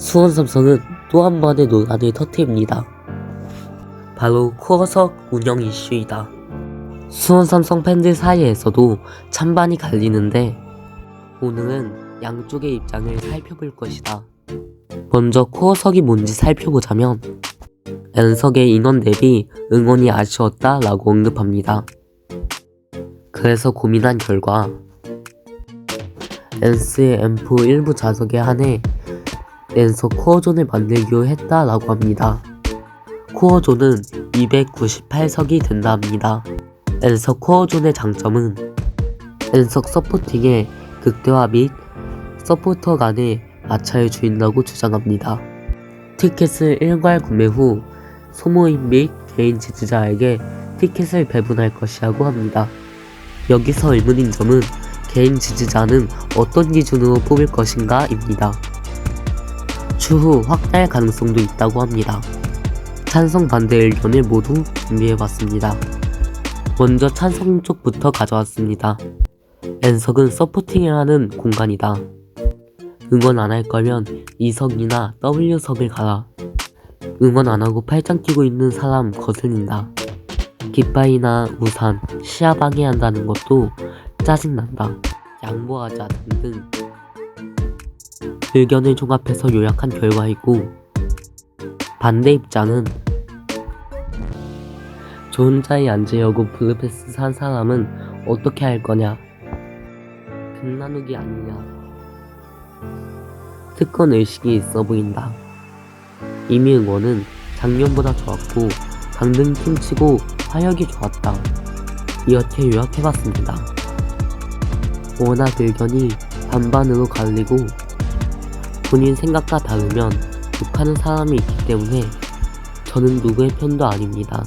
수원 삼성은 또 한 번의 논란을 터뜨립니다. 바로 코어석 운영 이슈이다. 수원 삼성 팬들 사이에서도 찬반이 갈리는데 오늘은 양쪽의 입장을 살펴볼 것이다. 먼저 코어석이 뭔지 살펴보자면 N석의 인원 대비 응원이 아쉬웠다 라고 언급합니다. 그래서 고민한 결과 N스의 앰프 일부 좌석에 한해 N석 코어존을 만들기로 했다라고 합니다. 코어존은 298석이 된다 합니다. N석 코어존의 장점은 N석 서포팅의 극대화 및 서포터 간의 마찰을 줄인다고 주장합니다. 티켓을 일괄 구매 후 소모임 및 개인 지지자에게 티켓을 배분할 것이라고 합니다. 여기서 의문인 점은 개인 지지자는 어떤 기준으로 뽑을 것인가입니다. 추후 확대할 가능성도 있다고 합니다. 찬성 반대 의견을 모두 준비해봤습니다. 먼저 찬성 쪽부터 가져왔습니다. N석은 서포팅을 하는 공간이다. 응원 안 할 거면 E석이나 W석을 가라. 응원 안 하고 팔짱 끼고 있는 사람 거슬린다. 깃바이나 우산, 시야 방해한다는 것도 짜증난다. 양보하자 등등 의견을 종합해서 요약한 결과이고 반대 입장은 저 혼자에 앉으려고 블루패스 산 사람은 어떻게 할 거냐? 금 나누기 아니냐? 특권 의식이 있어 보인다. 이미 응원은 작년보다 좋았고 강등 팀치고 화력이 좋았다. 이렇게 요약해봤습니다. 워낙 의견이 반반으로 갈리고 본인 생각과 다르면 욕하는 사람이 있기 때문에 저는 누구의 편도 아닙니다.